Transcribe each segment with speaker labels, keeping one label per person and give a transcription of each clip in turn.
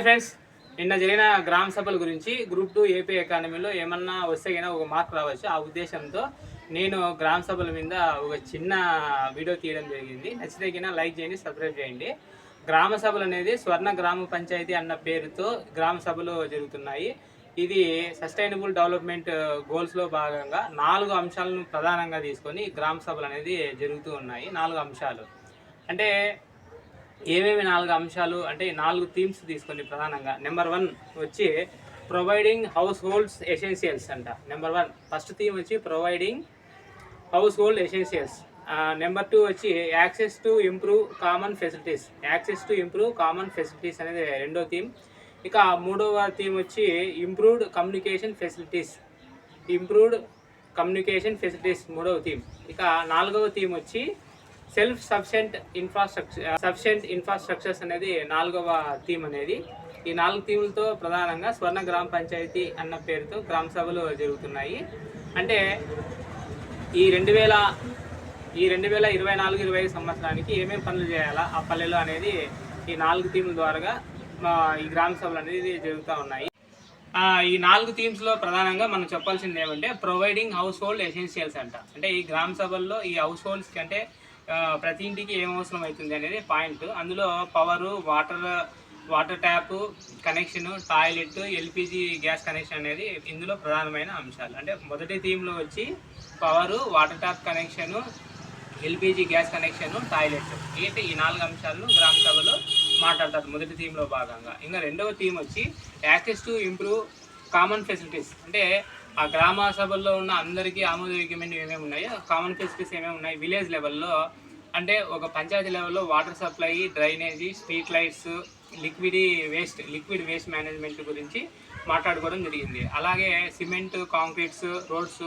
Speaker 1: Hi friends. నిన్న జరిగిన గ్రామ సభల గురించి గ్రూప్ టూ ఏపీ ఎకానమీలో ఏమన్నా వస్తే కన్నా ఒక మార్క్ రావచ్చు. ఆ ఉద్దేశంతో నేను గ్రామ సభల మీద ఒక చిన్న వీడియో తీయడం జరిగింది. నచ్చితే లైక్ చేయండి సబ్స్క్రైబ్ చేయండి. గ్రామ సభలు అనేది స్వర్ణ గ్రామ పంచాయతీ అన్న పేరుతో గ్రామ సభలు జరుగుతున్నాయి. ఇది సస్టైనబుల్ డెవలప్మెంట్ గోల్స్లో భాగంగా నాలుగు అంశాలను ప్రధానంగా తీసుకొని గ్రామ సభలు అనేది జరుగుతూ ఉన్నాయి. నాలుగు అంశాలు. అంటే ఏమేమి నాలుగు అంశాలు అంటే నాలుగు థీమ్స్ తీసుకొని ప్రధానంగా. నెంబర్ వన్ వచ్చి ప్రొవైడింగ్ హౌస్ హోల్డ్స్ ఎసెన్షియల్స్ అంట. నెంబర్ వన్ ఫస్ట్ థీమ్ వచ్చి providing household essentials number two వచ్చి access to improve common facilities access to improve common facilities అనేది రెండో థీమ్ ఇక మూడవ థీమ్ వచ్చి improved communication facilities improved communication facilities మూడవ theme ఇక నాలుగవ థీమ్ వచ్చి self sufficient infrastructure sufficient infrastructures అనేది నాలుగవ థీమ్ అనేది. ఈ నాలుగు థీములతో ప్రధానంగా స్వర్ణ గ్రామ పంచాయతీ అన్న పేరుతో గ్రామ సభలు జరుగుతున్నాయి. అంటే ఈ రెండు వేల ఈ రెండు వేల ఇరవై నాలుగు ఇరవై ఐదు సంవత్సరానికి ఏమేమి పనులు చేయాలా ఆ పల్లెలు అనేది ఈ నాలుగు థీముల ద్వారా ఈ గ్రామ సభలు అనేది జరుగుతూ ఉన్నాయి. ఈ నాలుగు థీమ్స్లో ప్రధానంగా మనం చెప్పాల్సింది ఏమంటే ప్రొవైడింగ్ హౌస్ హోల్డ్ ఎసెన్షియల్స్ అంట. అంటే ఈ గ్రామ సభల్లో ఈ హౌస్ హోల్డ్స్ కంటే ప్రతి ఇంటికి ఏం అవసరం అవుతుంది అనేది పాయింట్. అందులో power water water tap connection toilet LPG gas connection అనేది ఇందులో ప్రధానమైన అంశాలు. అంటే మొదటి థీమ్లో వచ్చి power water tap connection LPG gas connection toilet. ఏంటి ఈ నాలుగు అంశాలను గ్రామ సభలో మాట్లాడతారు మొదటి థీమ్లో భాగంగా. ఇంకా రెండవ థీమ్ వచ్చి access to improve common facilities. అంటే ఆ గ్రామ సభల్లో ఉన్న అందరికీ ఆమోదయోగ్యమైనవి ఏమేమి ఉన్నాయో? కామన్ ఫెసిలిటీస్ ఏమేమి ఉన్నాయి? విలేజ్ లెవెల్లో అంటే ఒక పంచాయతీ లెవెల్లో water supply drainage street lights liquid waste liquid waste management గురించి మాట్లాడుకోవడం జరిగింది. అలాగే cement concretes roads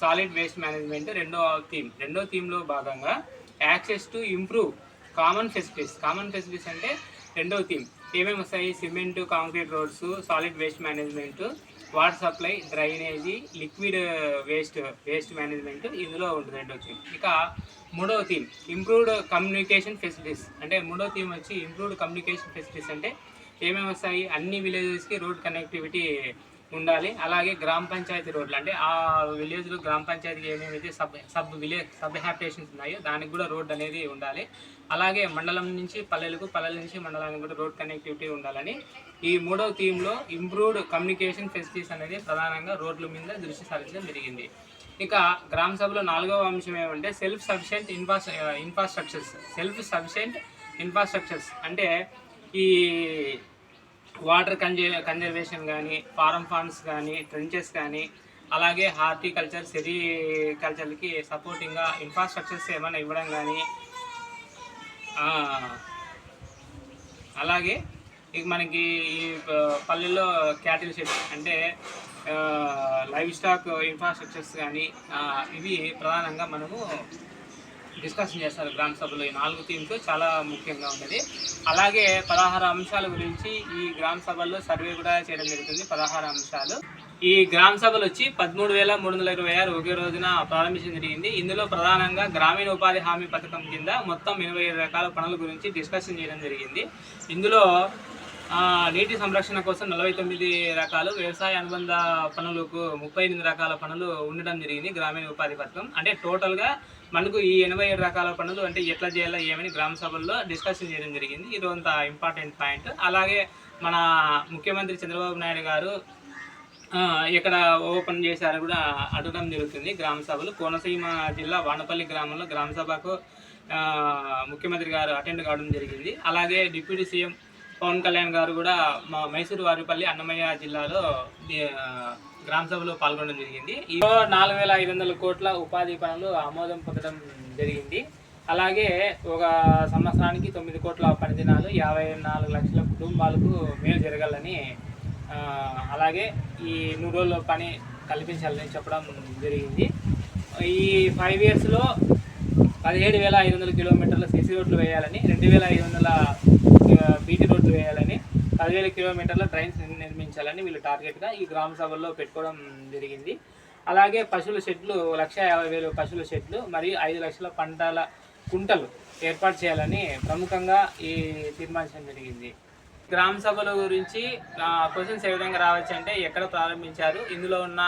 Speaker 1: solid waste management రెండో థీమ్ రెండో థీమ్లో భాగంగా access to improve common facilities common facilities అంటే రెండో థీమ్ ఏమేమి వస్తాయి? Cement concrete roads solid waste management water supply drainage liquid waste waste management ఇందులో ఉంటుంది రెండో థీమ్ ఇక మూడవ థీమ్ ఇంప్రూవ్డ్ కమ్యూనికేషన్ ఫెసిలిటీస్. అంటే మూడో థీమ్ వచ్చి ఇంప్రూవ్డ్ కమ్యూనికేషన్ ఫెసిలిటీస్ అంటే ఏమేమి వస్తాయి? అన్ని విలేజెస్కి రోడ్ కనెక్టివిటీ ఉండాలి. అలాగే గ్రామ పంచాయతీ రోడ్లు అంటే ఆ విలేజ్లో గ్రామ పంచాయతీకి ఏమేమైతే sub sub village sub habitations ఉన్నాయో దానికి కూడా రోడ్ అనేది ఉండాలి. అలాగే మండలం నుంచి పల్లెలకు పల్లెల నుంచి మండలానికి కూడా రోడ్ కనెక్టివిటీ ఉండాలని ఈ మూడవ థీమ్లో ఇంప్రూవ్డ్ కమ్యూనికేషన్ ఫెసిలిటీస్ అనేది ప్రధానంగా రోడ్ల మీద దృష్టి సారించడం జరిగింది. ఇక గ్రామ సభలో నాలుగవ అంశం ఏమంటే self sufficient infra infrastructures self sufficient infrastructures అంటే ఈ వాటర్ కన్జే కన్జర్వేషన్ కానీ ఫారం ఫార్మ్స్ కానీ ట్రెంచెస్ కానీ అలాగే హార్టికల్చర్ సెరికల్చర్కి సపోర్టింగ్గా ఇన్ఫ్రాస్ట్రక్చర్స్ ఏమైనా ఇవ్వడం కానీ అలాగే ఇక మనకి ఈ పల్లెల్లో క్యాటిల్ షెడ్ అంటే లైవ్ స్టాక్ ఇన్ఫ్రాస్ట్రక్చర్స్ కానీ ఇవి ప్రధానంగా మనము డిస్కషన్ చేస్తారు గ్రామ సభలో ఈ నాలుగు థీమ్స్ చాలా ముఖ్యంగా ఉంటుంది అలాగే పదహారు అంశాల గురించి ఈ గ్రామ సభల్లో సర్వే కూడా చేయడం జరుగుతుంది పదహారు అంశాలు. ఈ గ్రామ సభలు వచ్చి పదమూడు వేల మూడు వందల ఇరవై ఆరు ఒకే రోజున ప్రారంభించడం జరిగింది. ఇందులో ప్రధానంగా గ్రామీణ ఉపాధి హామీ పథకం కింద మొత్తం ఎనభై ఐదు రకాల పనుల గురించి డిస్కషన్ చేయడం జరిగింది. ఇందులో నీటి సంరక్షణ కోసం నలభై తొమ్మిది రకాలు వ్యవసాయ అనుబంధ పనులకు ముప్పై ఎనిమిది రకాల పనులు ఉండడం జరిగింది గ్రామీణ ఉపాధి పథకం. అంటే టోటల్గా మనకు ఈ ఎనభై ఏడు రకాల పనులు అంటే ఎట్లా చేయాలో ఏమని గ్రామ సభల్లో డిస్కషన్ చేయడం జరిగింది. ఇది అంత ఇంపార్టెంట్ పాయింట్ అలాగే మన ముఖ్యమంత్రి చంద్రబాబు నాయుడు గారు ఇక్కడ ఓపెన్ చేశారు కూడా అడగడం జరుగుతుంది గ్రామ సభలు. కోనసీమ జిల్లా వానపల్లి గ్రామంలో గ్రామ సభకు ముఖ్యమంత్రి గారు అటెండ్ కావడం జరిగింది. అలాగే డిప్యూటీ సీఎం పవన్ కళ్యాణ్ గారు కూడా మా మైసూరు వారిపల్లి అన్నమయ్య జిల్లాలో గ్రామ సభలో పాల్గొనడం జరిగింది. ఈ నాలుగు వేల ఐదు వందల కోట్ల ఉపాధి పనులు ఆమోదం పొందడం జరిగింది. అలాగే ఒక సంవత్సరానికి తొమ్మిది కోట్ల పని దినాలు యాభై నాలుగు లక్షల కుటుంబాలకు మేలు జరగాలని అలాగే ఈ నూరు రోజుల పని కల్పించాలని చెప్పడం జరిగింది. ఈ ఫైవ్ ఇయర్స్లో పదిహేడు వేల ఐదు వందల కిలోమీటర్ల సీసీ రోడ్లు వేయాలని రెండు వేల ఐదు వందల బీటీ రోడ్లు వేయాలని పదివేల కిలోమీటర్ల ట్రైన్స్ నిర్మించాలని వీళ్ళు టార్గెట్గా ఈ గ్రామ సభల్లో పెట్టుకోవడం జరిగింది. అలాగే పశువుల షెడ్లు లక్ష యాభై వేలు పశువుల షెడ్లు మరియు ఐదు లక్షల పంటల కుంటలు ఏర్పాటు చేయాలని ప్రముఖంగా ఈ తీర్మానించడం జరిగింది. గ్రామ సభల గురించి క్వశ్చన్స్ ఏ విధంగా రావచ్చు అంటే ఎక్కడ ప్రారంభించారు ఇందులో ఉన్న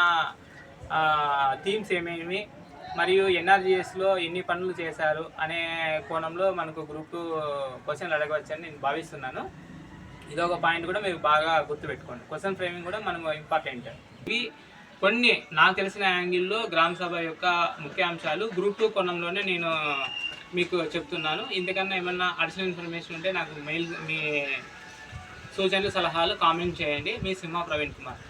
Speaker 1: థీమ్స్ ఏమేమి మరియు ఎన్ఆర్జీఎస్లో ఎన్ని పనులు చేశారు అనే కోణంలో మనకు గ్రూప్ టూ క్వశ్చన్లు అడగవచ్చని నేను భావిస్తున్నాను. ఇది ఒక పాయింట్ కూడా మీరు బాగా గుర్తుపెట్టుకోండి. క్వశ్చన్ ఫ్రేమింగ్ కూడా మనం ఇంపార్టెంట్. ఇవి కొన్ని నాకు తెలిసిన యాంగిల్లో గ్రామ సభ యొక్క ముఖ్య అంశాలు. గ్రూప్ టూ కోణంలోనే నేను మీకు చెప్తున్నాను. ఇంతకన్నా ఏమన్నా అడిషనల్ ఇన్ఫర్మేషన్ ఉంటే నాకు మెయిల్ మీ సూచనలు సలహాలు కామెంట్ చేయండి. మీ సింహ ప్రవీణ్ కుమార్.